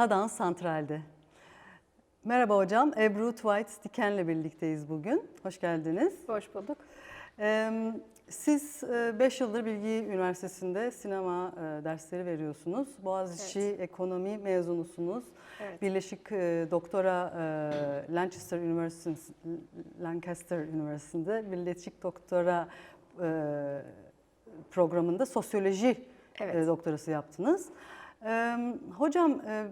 Tadan Santral'de. Merhaba hocam, Ebru Dwight Diken'le birlikteyiz bugün. Hoş geldiniz. Hoş bulduk. Ee, Siz 5 yıldır Bilgi Üniversitesi'nde sinema e, dersleri veriyorsunuz. Boğaziçi Ekonomi mezunusunuz. Evet. Birleşik e, Doktora e, Lancaster Üniversitesi, Lancaster Üniversitesi'nde Birleşik Doktora e, programında sosyoloji Evet. e, doktorası yaptınız. E, Hocam e,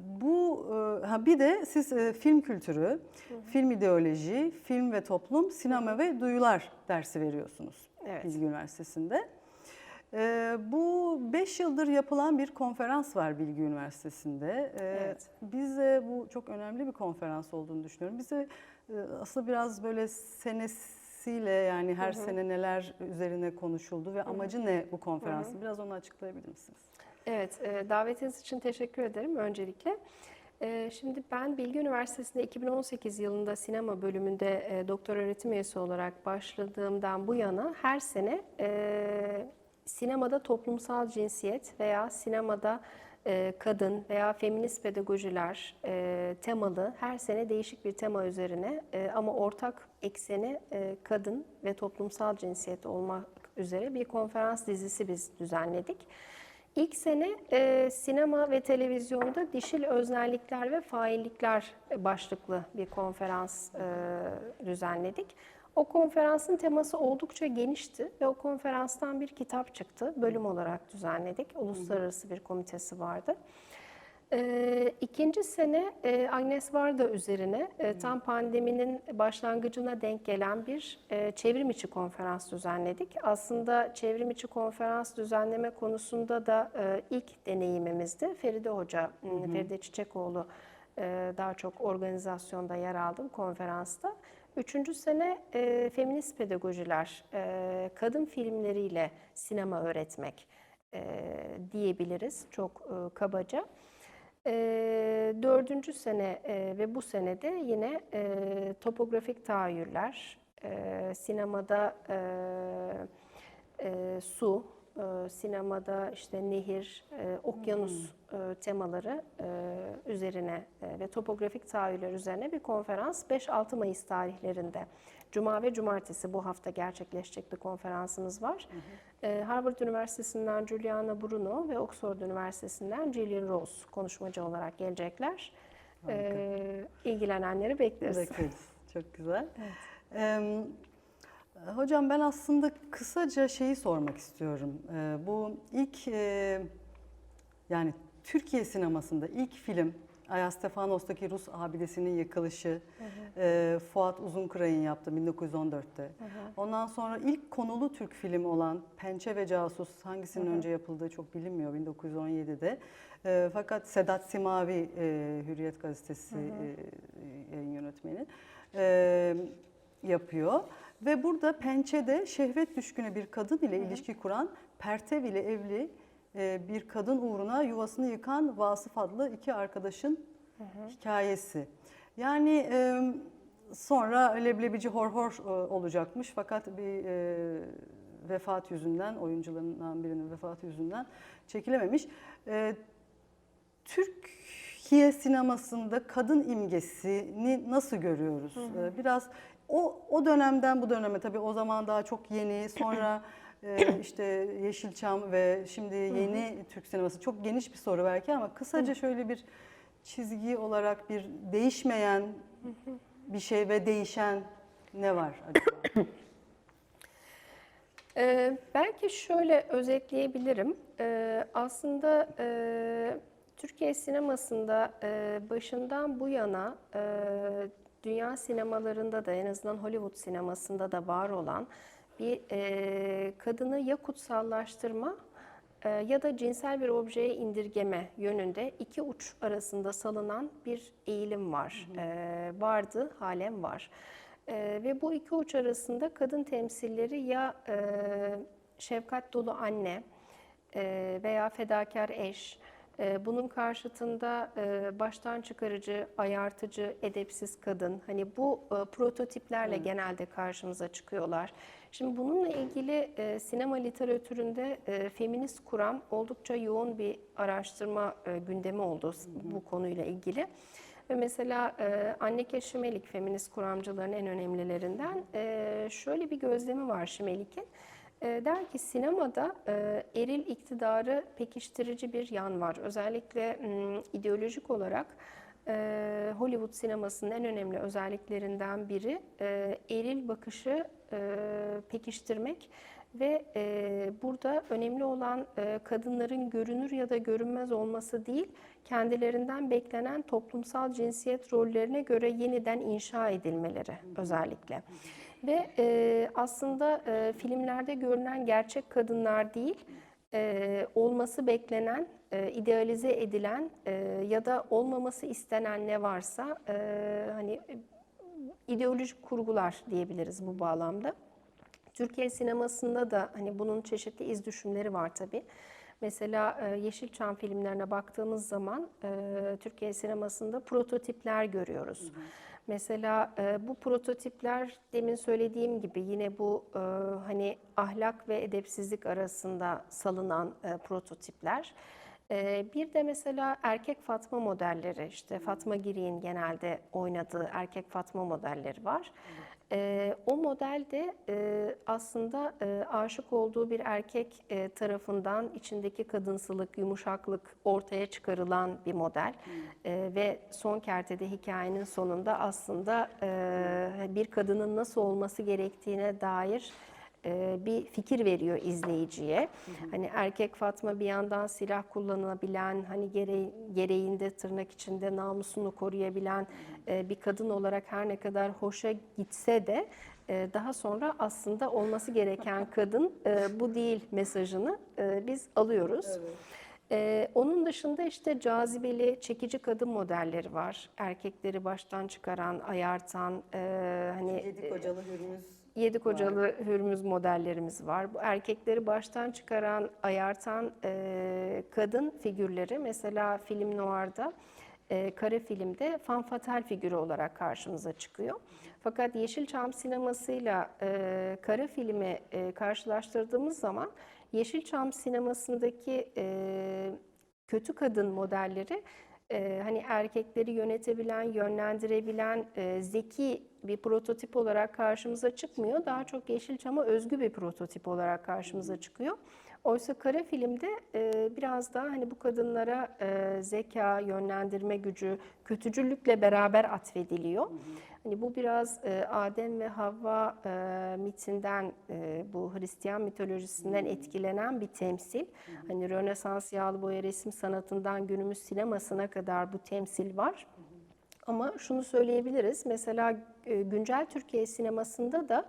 bu e, ha bir de siz e, film kültürü, film ideoloji, film ve toplum, sinema ve duyular dersi veriyorsunuz Evet. Bilgi Üniversitesi'nde. E, bu 5 yıldır yapılan bir konferans var Bilgi Üniversitesi'nde. E, Evet. Bize bu çok önemli bir konferans olduğunu düşünüyorum. Bize e, aslında biraz böyle senesiyle yani her sene neler üzerine konuşuldu ve amacı ne bu konferansın? Biraz onu açıklayabilir misiniz? Evet, e, davetiniz için teşekkür ederim öncelikle. E, Şimdi ben Bilgi Üniversitesi'nde 2018 yılında sinema bölümünde e, doktor öğretim üyesi olarak başladığımdan bu yana her sene e, sinemada toplumsal cinsiyet veya sinemada kadın veya feminist pedagojiler temalı her sene değişik bir tema üzerine ama ortak ekseni kadın ve toplumsal cinsiyet olmak üzere bir konferans dizisi biz düzenledik. İlk sene e, sinema ve televizyonda dişil öznellikler ve faillikler başlıklı bir konferans e, düzenledik. O konferansın teması oldukça genişti ve o konferanstan bir kitap çıktı. Bölüm olarak düzenledik. Uluslararası bir komitesi vardı. Ee, ikinci sene e, Agnes Varda üzerine e, tam pandeminin başlangıcına denk gelen bir e, çevrim içi konferans düzenledik. Aslında çevrim içi konferans düzenleme konusunda da e, ilk deneyimimizdi. Feride Hoca, m, Feride Çiçekoğlu e, daha çok organizasyonda yer aldım konferansta. Üçüncü sene e, feminist pedagojiler, e, kadın filmleriyle sinema öğretmek e, diyebiliriz çok e, kabaca. E, dördüncü sene e, ve bu senede yine e, topografik tahayyüller, e, sinemada e, e, su, e, sinemada işte nehir, e, okyanus e, temaları e, üzerine e, ve topografik tahayyüller üzerine bir konferans 5-6 Mayıs tarihlerinde Cuma ve Cumartesi bu hafta gerçekleşecek bir konferansımız var. E, Harvard Üniversitesi'nden Juliana Bruno ve Oxford Üniversitesi'nden Gillian Rose konuşmacı olarak gelecekler. E, ilgilenenleri bekleriz. Bekleriz. Çok güzel. Ee, hocam ben aslında kısaca şeyi sormak istiyorum. Ee, bu ilk e, yani Türkiye sinemasında ilk film Ayas Stefanos'taki Rus abidesinin yıkılışı e, Fuat Uzunkıray'ın yaptı 1914'te. Ondan sonra ilk konulu Türk film olan Pençe ve Casus hangisinin önce yapıldığı çok bilinmiyor 1917'de. E, fakat Sedat Simavi e, Hürriyet Gazetesi e, yayın yönetmeni e, yapıyor. Ve burada Pençe'de şehvet düşkünü bir kadın ile ilişki kuran Pertev ile evli e, bir kadın uğruna yuvasını yıkan Vasıf adlı iki arkadaşın hikayesi. Yani sonra leblebici hor hor e, olacakmış fakat bir e, vefat yüzünden oyuncularından birinin vefatı yüzünden çekilememiş. Türkiye sinemasında kadın imgesini nasıl görüyoruz? Ee, Biraz o o dönemden bu döneme tabii o zaman daha çok yeni, sonra e, işte Yeşilçam ve şimdi yeni Türk sineması çok geniş bir soru belki ama kısaca şöyle bir çizgi olarak bir değişmeyen bir şey ve değişen ne var acaba? Ee, belki şöyle özetleyebilirim. Ee, aslında e, Türkiye sinemasında e, başından bu yana e, dünya sinemalarında da en azından Hollywood sinemasında da var olan bir e, kadını ya kutsallaştırma e, ya da cinsel bir objeye indirgeme yönünde iki uç arasında salınan bir eğilim var. E, vardı, halen var. E, ve bu iki uç arasında kadın temsilleri ya e, şefkat dolu anne e, veya fedakar eş bunun karşıtında e, baştan çıkarıcı, ayartıcı, edepsiz kadın. Hani bu e, prototiplerle genelde karşımıza çıkıyorlar. Şimdi bununla ilgili e, sinema literatüründe feminist kuram oldukça yoğun bir araştırma gündemi oldu bu konuyla ilgili. Ve mesela e, Anneke Şimelik feminist kuramcıların en önemlilerinden e, şöyle bir gözlemi var Şimelik'in. E, der ki sinemada e, eril iktidarı pekiştirici bir yan var. Özellikle ideolojik olarak e, Hollywood sinemasının en önemli özelliklerinden biri e, eril bakışı pekiştirmek ve burada önemli olan kadınların görünür ya da görünmez olması değil, kendilerinden beklenen toplumsal cinsiyet rollerine göre yeniden inşa edilmeleri özellikle. Ve e, aslında e, filmlerde görünen gerçek kadınlar değil, e, olması beklenen, e, idealize edilen e, ya da olmaması istenen ne varsa e, hani ideolojik kurgular diyebiliriz bu bağlamda. Türkiye sinemasında da hani bunun çeşitli iz düşümleri var tabii. Mesela e, Yeşilçam filmlerine baktığımız zaman e, Türkiye sinemasında prototipler görüyoruz. Mesela e, bu prototipler demin söylediğim gibi yine bu e, hani ahlak ve edepsizlik arasında salınan e, prototipler. E, bir de mesela erkek Fatma modelleri işte Fatma Giri'nin genelde oynadığı erkek Fatma modelleri var. E, o model de e, aslında e, aşık olduğu bir erkek e, tarafından içindeki kadınsılık, yumuşaklık ortaya çıkarılan bir model. E, ve son kertede hikayenin sonunda aslında e, bir kadının nasıl olması gerektiğine dair e, bir fikir veriyor izleyiciye. Hani erkek Fatma bir yandan silah kullanabilen, hani gereği, gereğinde tırnak içinde namusunu koruyabilen e, bir kadın olarak her ne kadar hoşa gitse de e, daha sonra aslında olması gereken kadın e, bu değil mesajını e, biz alıyoruz. Ee, onun dışında işte cazibeli, çekici kadın modelleri var. Erkekleri baştan çıkaran, ayartan, e, hani kocalı hürmüz. Yedi kocalı hürmüz modellerimiz var. Bu erkekleri baştan çıkaran, ayartan e, kadın figürleri mesela film noir'da, e, kara filmde fan fatal figürü olarak karşımıza çıkıyor. Fakat Yeşilçam sinemasıyla e, kara filmi e, karşılaştırdığımız zaman Yeşilçam sinemasındaki e, kötü kadın modelleri e, hani erkekleri yönetebilen, yönlendirebilen e, zeki bir prototip olarak karşımıza çıkmıyor. Daha çok Yeşilçam'a özgü bir prototip olarak karşımıza çıkıyor. Oysa kara filmde e, biraz daha hani bu kadınlara e, zeka, yönlendirme gücü, kötücüllükle beraber atfediliyor. Hani bu biraz e, Adem ve Havva e, mitinden, e, bu Hristiyan mitolojisinden etkilenen bir temsil. Hani Rönesans yağlı boya resim sanatından günümüz sinemasına kadar bu temsil var. Ama şunu söyleyebiliriz. Mesela e, güncel Türkiye sinemasında da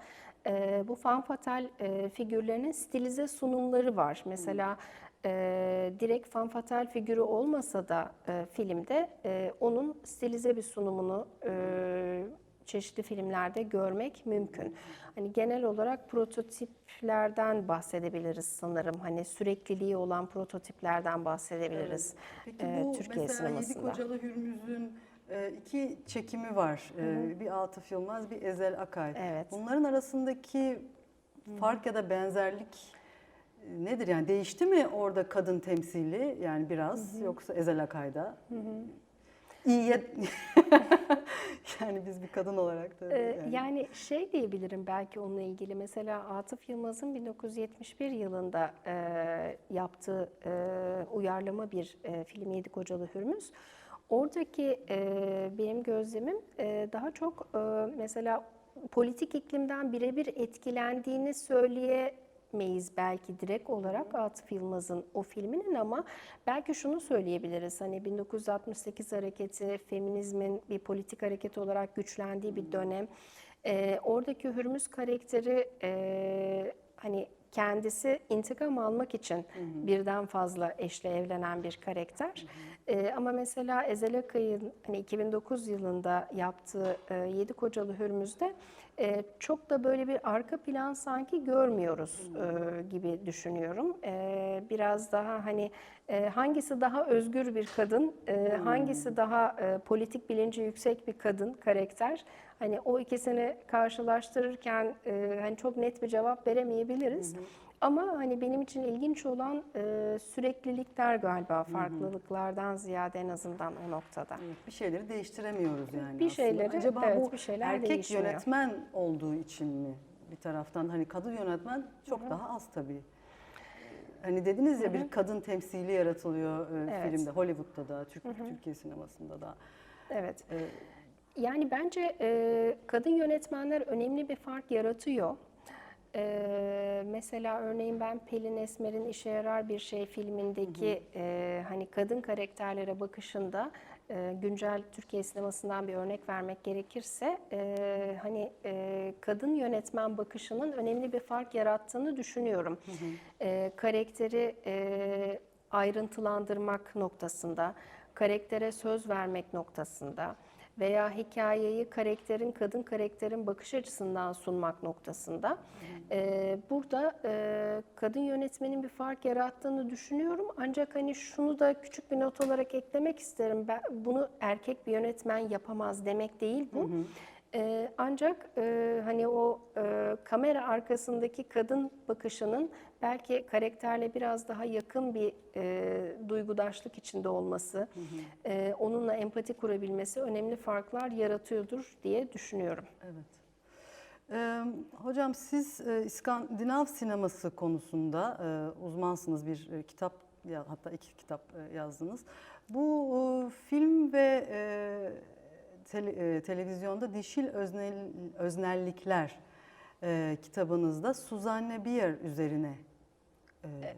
e, bu fan fatal e, figürlerinin stilize sunumları var. Mesela e, direkt fan fatal figürü olmasa da e, filmde e, onun stilize bir sunumunu e, çeşitli filmlerde görmek mümkün. Hani genel olarak prototiplerden bahsedebiliriz sanırım. Hani sürekliliği olan prototiplerden bahsedebiliriz Peki e, bu Türkiye mesela sinemasında. Kocalı Hürmüz'ün e, iki çekimi var. E, Bir Atıf Yılmaz, bir Ezel Akay. Evet. Bunların arasındaki fark ya da benzerlik e, nedir? Yani değişti mi orada kadın temsili yani biraz yoksa Ezel Akay'da? İyiye yani biz bir kadın olarak da Ee, yani. Yani şey diyebilirim belki onunla ilgili. Mesela Atıf Yılmaz'ın 1971 yılında e, yaptığı e, uyarlama bir e, film Yedi Kocalı Hürmüz. Oradaki e, benim gözlemim e, daha çok e, mesela politik iklimden birebir etkilendiğini söyleyemeyiz belki direkt olarak Atıf Yılmaz'ın o filminin ama belki şunu söyleyebiliriz. Hani 1968 hareketi feminizmin bir politik hareket olarak güçlendiği bir dönem. E, oradaki Hürmüz karakteri e, hani kendisi intikam almak için birden fazla eşle evlenen bir karakter. E, ama mesela Ezel Akay'ın hani 2009 yılında yaptığı e, Yedi Kocalı Hürmüz'de e, çok da böyle bir arka plan sanki görmüyoruz e, gibi düşünüyorum. E, biraz daha hani e, hangisi daha özgür bir kadın, e, hangisi daha e, politik bilinci yüksek bir kadın karakter. Hani o ikisini karşılaştırırken e, hani çok net bir cevap veremeyebiliriz. Ama hani benim için ilginç olan e, süreklilikler galiba farklılıklardan ziyade en azından o noktada. Evet, bir şeyleri değiştiremiyoruz yani Bir aslında. şeyleri, Acaba evet, bu bir şeyler erkek değişmiyor. yönetmen olduğu için mi bir taraftan hani kadın yönetmen çok daha az tabii. Hani dediniz ya bir kadın temsili yaratılıyor e, Evet. filmde, Hollywood'da da, Türk, Türkiye sinemasında da. Evet. E, Yani bence e, kadın yönetmenler önemli bir fark yaratıyor. E, mesela örneğin ben Pelin Esmer'in İşe Yarar Bir Şey filmindeki e, hani kadın karakterlere bakışında e, güncel Türkiye sinemasından bir örnek vermek gerekirse e, hani e, kadın yönetmen bakışının önemli bir fark yarattığını düşünüyorum. E, karakteri e, ayrıntılandırmak noktasında, karaktere söz vermek noktasında veya hikayeyi karakterin, kadın karakterin bakış açısından sunmak noktasında. Ee, burada e, kadın yönetmenin bir fark yarattığını düşünüyorum. Ancak hani şunu da küçük bir not olarak eklemek isterim. Ben, bunu erkek bir yönetmen yapamaz demek değil bu. Ee, ancak e, hani o e, kamera arkasındaki kadın bakışının belki karakterle biraz daha yakın bir e, duygudaşlık içinde olması, e, onunla empati kurabilmesi önemli farklar yaratıyordur diye düşünüyorum. Evet. Ee, hocam siz e, İskandinav sineması konusunda e, uzmansınız bir e, kitap ya hatta iki kitap e, yazdınız. Bu e, film ve e, tele- e, televizyonda dişil öznel, öznellikler e, kitabınızda Suzanne Bier üzerine e,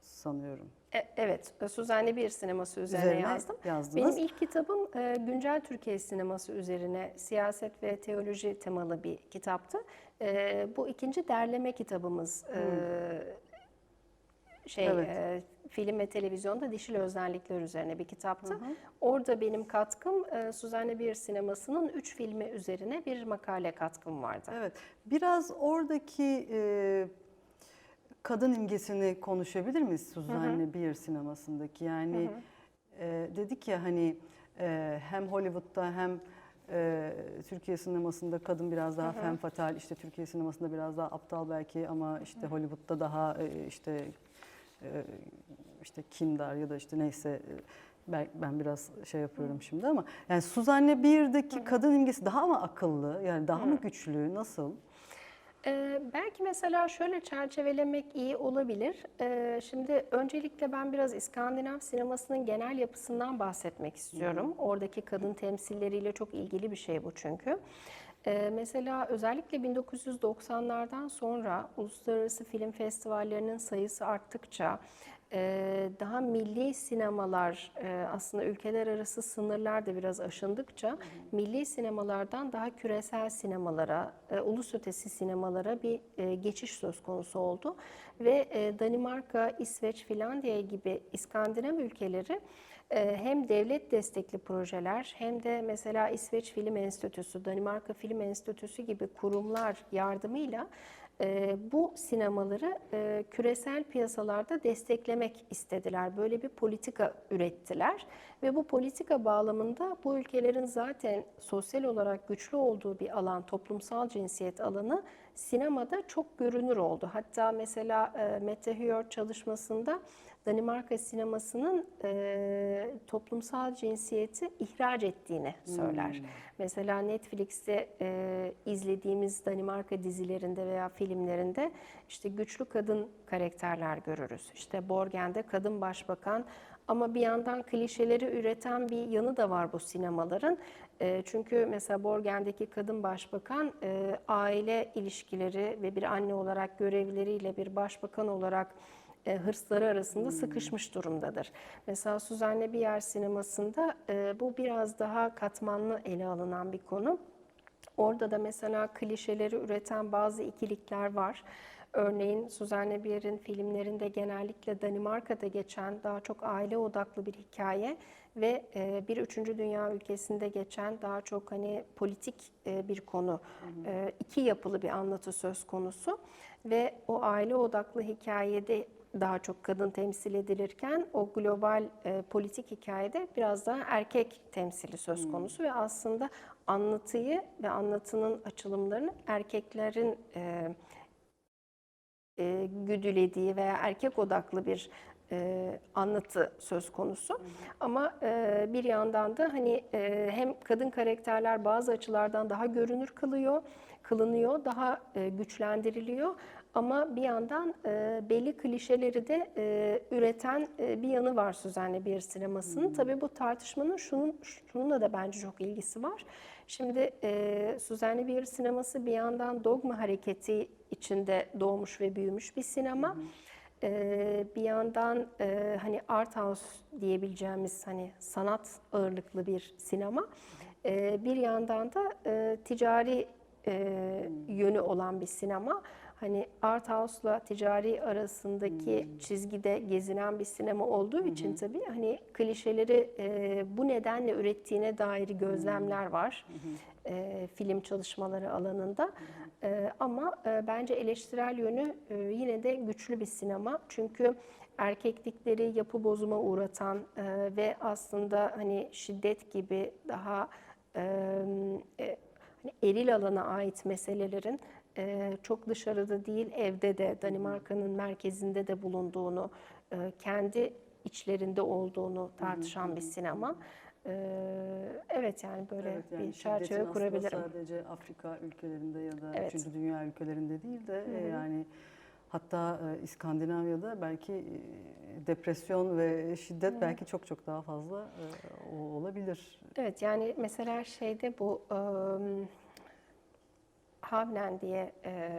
sanıyorum. E, evet, Suzanne Bir sineması üzerine, Üzerine yazdım. yazdınız. Benim ilk kitabım e, güncel Türkiye sineması üzerine siyaset ve teoloji temalı bir kitaptı. E, bu ikinci derleme kitabımız. e, şey Evet. e, film ve televizyonda dişil özellikler üzerine bir kitaptı. Orada benim katkım e, Suzanne Bir sinemasının üç filmi üzerine bir makale katkım vardı. Evet. Biraz oradaki e, kadın imgesini konuşabilir miyiz Suzanne Bier sinemasındaki? Yani e, dedik ya hani e, hem Hollywood'da hem e, Türkiye sinemasında kadın biraz daha femme fatale, işte Türkiye sinemasında biraz daha aptal belki ama işte Hollywood'da daha e, işte e, işte kindar ya da işte neyse e, ben, ben biraz şey yapıyorum şimdi ama yani Suzanne Bier'deki kadın imgesi daha mı akıllı? Yani daha mı güçlü? Nasıl? Ee, belki mesela şöyle çerçevelemek iyi olabilir. Ee, şimdi öncelikle ben biraz İskandinav sinemasının genel yapısından bahsetmek istiyorum. Oradaki kadın temsilleriyle çok ilgili bir şey bu çünkü. Ee, mesela özellikle 1990'lardan sonra uluslararası film festivallerinin sayısı arttıkça e, daha milli sinemalar e, aslında ülkeler arası sınırlar da biraz aşındıkça milli sinemalardan daha küresel sinemalara, e, ulus ötesi sinemalara bir e, geçiş söz konusu oldu. Ve Danimarka, İsveç, Finlandiya gibi İskandinav ülkeleri hem devlet destekli projeler hem de mesela İsveç Film Enstitüsü, Danimarka Film Enstitüsü gibi kurumlar yardımıyla e, bu sinemaları e, küresel piyasalarda desteklemek istediler. Böyle bir politika ürettiler ve bu politika bağlamında bu ülkelerin zaten sosyal olarak güçlü olduğu bir alan, toplumsal cinsiyet alanı sinemada çok görünür oldu. Hatta mesela e, Mette Hjort çalışmasında Danimarka sinemasının e, toplumsal cinsiyeti ihraç ettiğini söyler. Mesela Netflix'te e, izlediğimiz Danimarka dizilerinde veya filmlerinde işte güçlü kadın karakterler görürüz. İşte Borgen'de kadın başbakan ama bir yandan klişeleri üreten bir yanı da var bu sinemaların. E, çünkü mesela Borgen'deki kadın başbakan e, aile ilişkileri ve bir anne olarak görevleriyle bir başbakan olarak e, hırsları arasında sıkışmış durumdadır. Mesela Suzanne Bier sinemasında e, bu biraz daha katmanlı ele alınan bir konu. Orada da mesela klişeleri üreten bazı ikilikler var. Örneğin Suzanne Bier'in filmlerinde genellikle Danimarka'da geçen daha çok aile odaklı bir hikaye ve e, bir üçüncü dünya ülkesinde geçen daha çok hani politik bir konu, e, iki yapılı bir anlatı söz konusu ve o aile odaklı hikayede daha çok kadın temsil edilirken o global e, politik hikayede biraz daha erkek temsili söz konusu ve aslında anlatıyı ve anlatının açılımlarını erkeklerin e, e, güdülediği veya erkek odaklı bir e, anlatı söz konusu. Ama e, bir yandan da hani e, hem kadın karakterler bazı açılardan daha görünür kılıyor, kılınıyor, daha e, güçlendiriliyor. Ama bir yandan e, belli klişeleri de e, üreten e, bir yanı var Suzanne Bier sinemasının. Tabii bu tartışmanın şunun, şununla da bence çok ilgisi var. Şimdi e, Suzanne Bier sineması bir yandan dogma hareketi içinde doğmuş ve büyümüş bir sinema. E, bir yandan e, hani art house diyebileceğimiz hani sanat ağırlıklı bir sinema. E, bir yandan da e, ticari e, yönü olan bir sinema. Hani art house'la ticari arasındaki çizgide gezinen bir sinema olduğu için tabii hani klişeleri e, bu nedenle ürettiğine dair gözlemler var e, film çalışmaları alanında. E, ama e, bence eleştirel yönü e, yine de güçlü bir sinema. Çünkü erkeklikleri yapı bozuma uğratan e, ve aslında hani şiddet gibi daha e, e, hani eril alana ait meselelerin çok dışarıda değil evde de Danimarka'nın merkezinde de bulunduğunu, e, kendi içlerinde olduğunu tartışan bir sinema. E, evet yani böyle Evet, yani bir çerçeve kurabilirim. sadece Afrika ülkelerinde ya da Evet. 3. dünya ülkelerinde değil de e, yani hatta e, İskandinavya'da belki depresyon ve şiddet belki çok çok daha fazla olabilir. Evet yani mesela şeyde bu ım, Havnen diye e,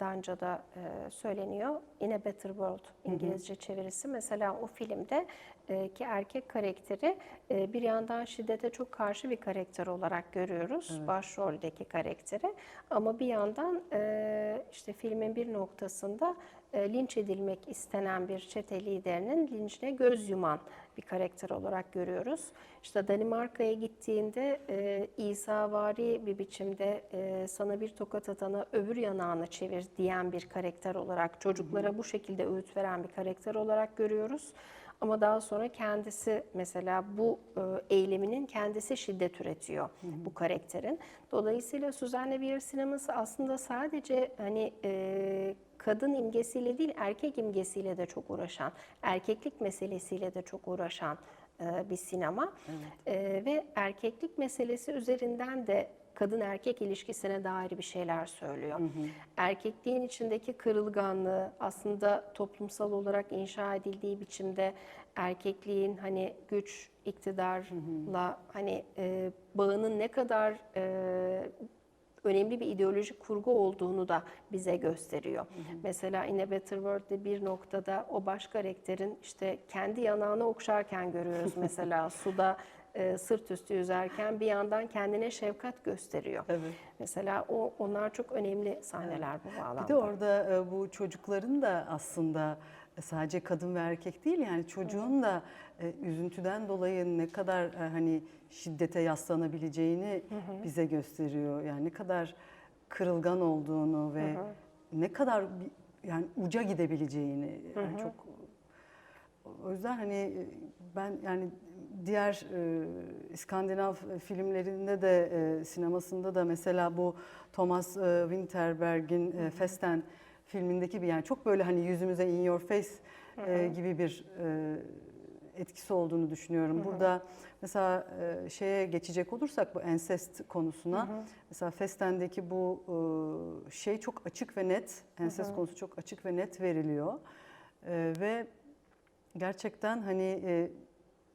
Danca'da e, söyleniyor. In a Better World İngilizce çevirisi. Mesela o filmde e, ki erkek karakteri e, bir yandan şiddete çok karşı bir karakter olarak görüyoruz. Başroldeki karakteri. Ama bir yandan e, işte filmin bir noktasında linç edilmek istenen bir çete liderinin linçine göz yuman bir karakter olarak görüyoruz. İşte Danimarka'ya gittiğinde e, İsa'vari bir biçimde e, sana bir tokat atana öbür yanağını çevir diyen bir karakter olarak, çocuklara bu şekilde öğüt veren bir karakter olarak görüyoruz. Ama daha sonra kendisi mesela bu e, eyleminin kendisi şiddet üretiyor bu karakterin. Dolayısıyla Suzanne Bier sineması aslında sadece hani e, kadın imgesiyle değil erkek imgesiyle de çok uğraşan, erkeklik meselesiyle de çok uğraşan e, bir sinema. E, ve erkeklik meselesi üzerinden de kadın erkek ilişkisine dair bir şeyler söylüyor. Erkekliğin içindeki kırılganlığı aslında toplumsal olarak inşa edildiği biçimde erkekliğin hani güç, iktidarla hani e, bağının ne kadar e, önemli bir ideolojik kurgu olduğunu da bize gösteriyor. Mesela In a Better World'de bir noktada o baş karakterin işte kendi yanağını okşarken görüyoruz mesela suda e, sırt üstü yüzerken bir yandan kendine şefkat gösteriyor. Evet. Mesela o onlar çok önemli sahneler bu bağlamda. Bir de orada e, bu çocukların da aslında sadece kadın ve erkek değil yani çocuğun da e, üzüntüden dolayı ne kadar e, hani şiddete yaslanabileceğini bize gösteriyor. Yani ne kadar kırılgan olduğunu ve ne kadar yani uca gidebileceğini yani çok o yüzden hani e, ben yani diğer e, İskandinav filmlerinde de e, sinemasında da mesela bu Thomas e, Winterberg'in e, Festen filmindeki bir yani çok böyle hani yüzümüze in your face e, gibi bir e, etkisi olduğunu düşünüyorum. Burada mesela e, şeye geçecek olursak bu ensest konusuna mesela Festen'deki bu e, şey çok açık ve net ensest konusu çok açık ve net veriliyor. E, ve gerçekten hani e,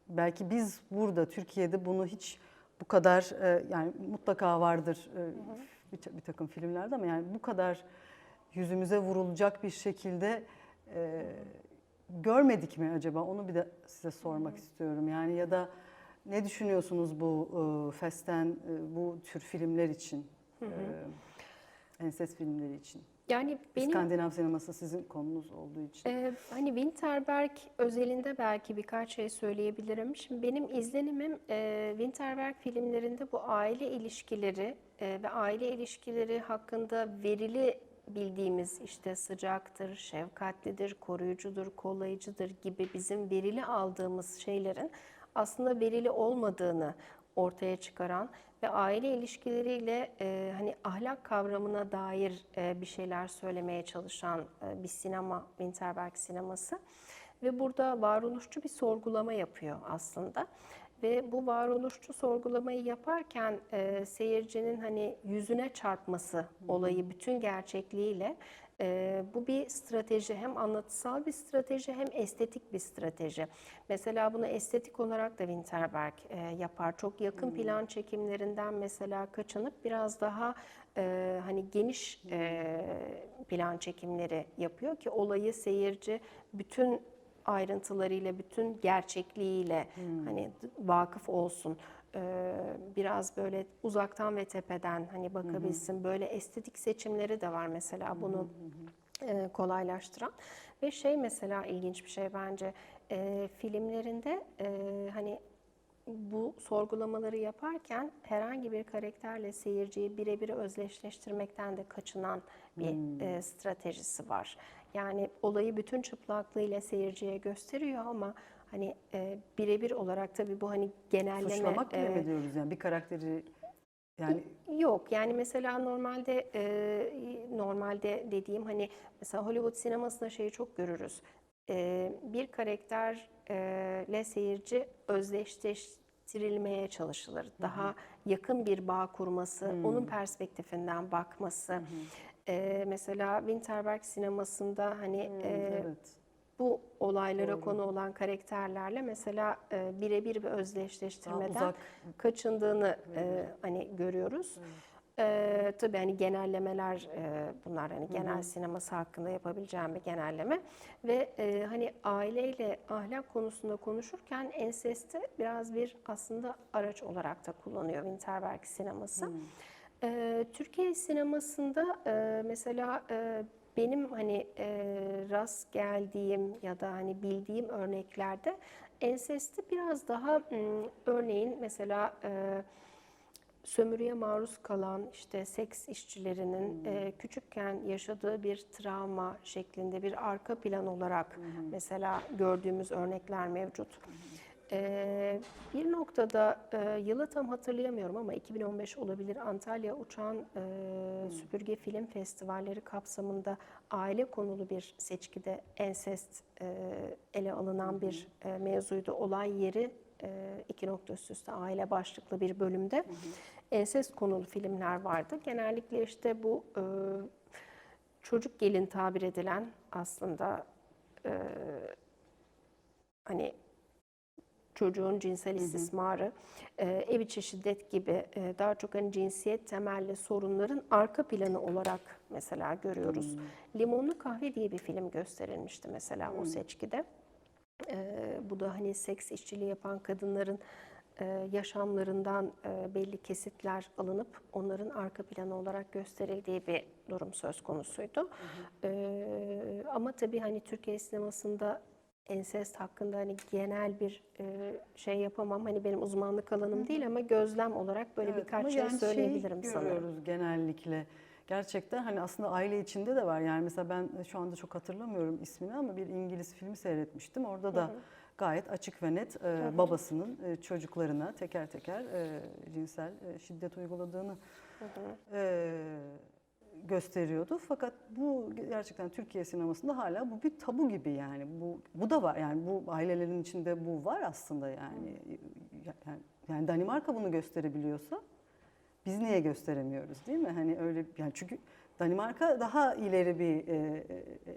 belki biz burada Türkiye'de bunu hiç bu kadar e, yani mutlaka vardır e, bir, ta- bir takım filmlerde ama yani bu kadar yüzümüze vurulacak bir şekilde e, görmedik mi acaba? Onu bir de size sormak istiyorum. Yani ya da ne düşünüyorsunuz bu e, Festen e, bu tür filmler için? E, ensest filmleri için. Yani benim İskandinav sineması sizin konunuz olduğu için. Ee, hani Winterberg özelinde belki birkaç şey söyleyebilirim. Şimdi benim izlenimim e, Winterberg filmlerinde bu aile ilişkileri e, ve aile ilişkileri hakkında verili bildiğimiz işte sıcaktır, şefkatlidir, koruyucudur, kollayıcıdır gibi bizim verili aldığımız şeylerin aslında verili olmadığını ortaya çıkaran ve aile ilişkileriyle e, hani ahlak kavramına dair e, bir şeyler söylemeye çalışan e, bir sinema Winterberg sineması ve burada varoluşçu bir sorgulama yapıyor aslında. Ve bu varoluşçu sorgulamayı yaparken e, seyircinin hani yüzüne çarpması olayı bütün gerçekliğiyle e, bu bir strateji hem anlatısal bir strateji hem estetik bir strateji. Mesela bunu estetik olarak da Winterberg e, yapar. Çok yakın plan çekimlerinden mesela kaçınıp biraz daha e, hani geniş e, plan çekimleri yapıyor ki olayı seyirci bütün ayrıntılarıyla, bütün gerçekliğiyle hani vakıf olsun. Ee, biraz böyle uzaktan ve tepeden hani bakabilsin. Böyle estetik seçimleri de var mesela bunu e, kolaylaştıran. Ve şey mesela ilginç bir şey bence e, filmlerinde e, hani bu sorgulamaları yaparken herhangi bir karakterle seyirciyi birebir özdeşleştirmekten de kaçınan bir e, stratejisi var. Yani olayı bütün çıplaklığıyla seyirciye gösteriyor ama hani e, birebir olarak tabii bu hani genelleme Suçlamak gibi e, mi diyoruz yani bir karakteri yani Yok yani mesela normalde e, normalde dediğim hani mesela Hollywood sinemasında şeyi çok görürüz. E, bir karakterle seyirci özdeşleştirilmeye çalışılır. Daha yakın bir bağ kurması, onun perspektifinden bakması. E, mesela Winterberg sinemasında hani e, evet. bu olaylara konu olan karakterlerle mesela e, birebir bir Daha özdeşleştirmeden uzak. kaçındığını e, hani görüyoruz. E, tabii hani genellemeler e, bunlar hani genel sineması hakkında yapabileceğim bir genelleme. Ve e, hani aileyle ahlak konusunda konuşurken ensesti biraz bir aslında araç olarak da kullanıyor Winterberg sineması. E, Türkiye sinemasında e, mesela e, benim hani e, rast geldiğim ya da hani bildiğim örneklerde ensesti biraz daha m, örneğin mesela e, sömürüye maruz kalan işte seks işçilerinin e, küçükken yaşadığı bir travma şeklinde bir arka plan olarak mesela gördüğümüz örnekler mevcut. Bir noktada e, yılı tam hatırlayamıyorum ama 2015 olabilir Antalya Uçan e, Süpürge Film Festivalleri kapsamında aile konulu bir seçkide ensest e, ele alınan bir e, mevzuydu. Olay yeri e, iki nokta üst üste aile başlıklı bir bölümde ensest konulu filmler vardı. Genellikle işte bu e, çocuk gelin tabir edilen aslında e, hani çocuğun cinsel istismarı, e, ev içi şiddet gibi e, daha çok hani cinsiyet temelli sorunların arka planı olarak mesela görüyoruz. Limonlu Kahve diye bir film gösterilmişti mesela o seçkide. E, bu da hani seks işçiliği yapan kadınların yaşamlarından belli kesitler alınıp onların arka planı olarak gösterildiği bir durum söz konusuydu. E, ama tabii hani Türkiye sinemasında ensest hakkında hani genel bir e, şey yapamam. Hani benim uzmanlık alanım değil ama gözlem olarak böyle Evet, birkaç şey yani söyleyebilirim şey sanırım. görüyoruz genellikle. Gerçekten hani aslında aile içinde de var. Yani mesela ben şu anda çok hatırlamıyorum ismini ama bir İngiliz filmi seyretmiştim. Orada da gayet açık ve net e, babasının e, çocuklarına teker teker e, cinsel e, şiddet uyguladığını e, gösteriyordu. Fakat bu gerçekten Türkiye sinemasında hala bu bir tabu gibi yani. Bu bu da var yani bu ailelerin içinde bu var aslında yani. Yani, yani Danimarka bunu gösterebiliyorsa biz niye gösteremiyoruz değil mi? Hani öyle yani çünkü Danimarka daha ileri bir e, e, e,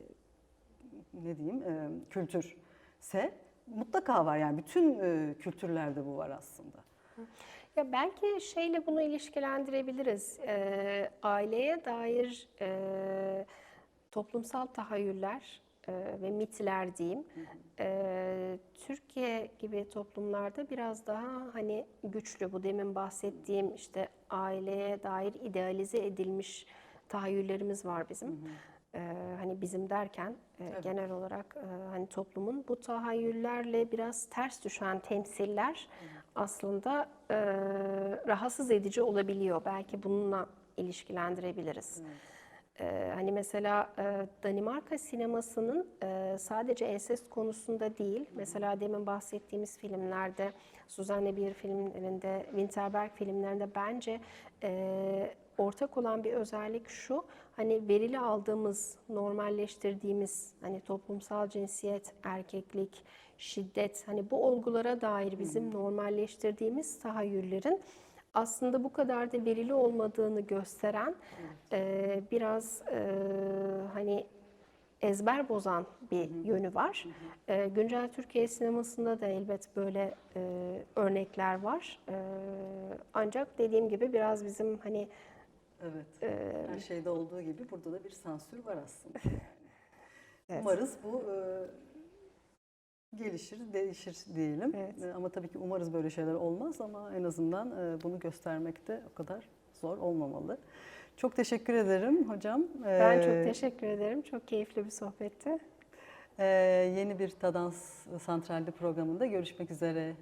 ne diyeyim e, kültürse mutlaka var yani bütün e, kültürlerde bu var aslında. Ya belki şeyle bunu ilişkilendirebiliriz. Ee, aileye dair e, toplumsal tahayyüller e, ve mitler diyeyim. E, Türkiye gibi toplumlarda biraz daha hani güçlü bu demin bahsettiğim işte aileye dair idealize edilmiş tahayyüllerimiz var bizim. Ee, hani bizim derken e, Evet. genel olarak e, hani toplumun bu tahayyüllerle biraz ters düşen temsiller aslında e, rahatsız edici olabiliyor. Belki bununla ilişkilendirebiliriz. Ee, hani mesela e, Danimarka sinemasının e, sadece ensest konusunda değil, mesela demin bahsettiğimiz filmlerde, Suzanne Bier filmlerinde, Winterberg filmlerinde bence e, ortak olan bir özellik şu, hani verili aldığımız, normalleştirdiğimiz hani toplumsal cinsiyet, erkeklik, şiddet, hani bu olgulara dair bizim normalleştirdiğimiz tahayyüllerin aslında bu kadar da verili olmadığını gösteren e, biraz e, hani ezber bozan bir yönü var. E, güncel Türkiye sinemasında da elbet böyle e, örnekler var. E, ancak dediğim gibi biraz bizim hani Evet. Her şeyde olduğu gibi burada da bir sansür var aslında. Evet. Umarız bu e, gelişir, değişir diyelim. Evet. E, ama tabii ki umarız böyle şeyler olmaz ama en azından e, bunu göstermekte o kadar zor olmamalı. Çok teşekkür ederim hocam. ben E, çok teşekkür ederim. Çok keyifli bir sohbetti. yeni bir Tadans Santral'de programında görüşmek üzere.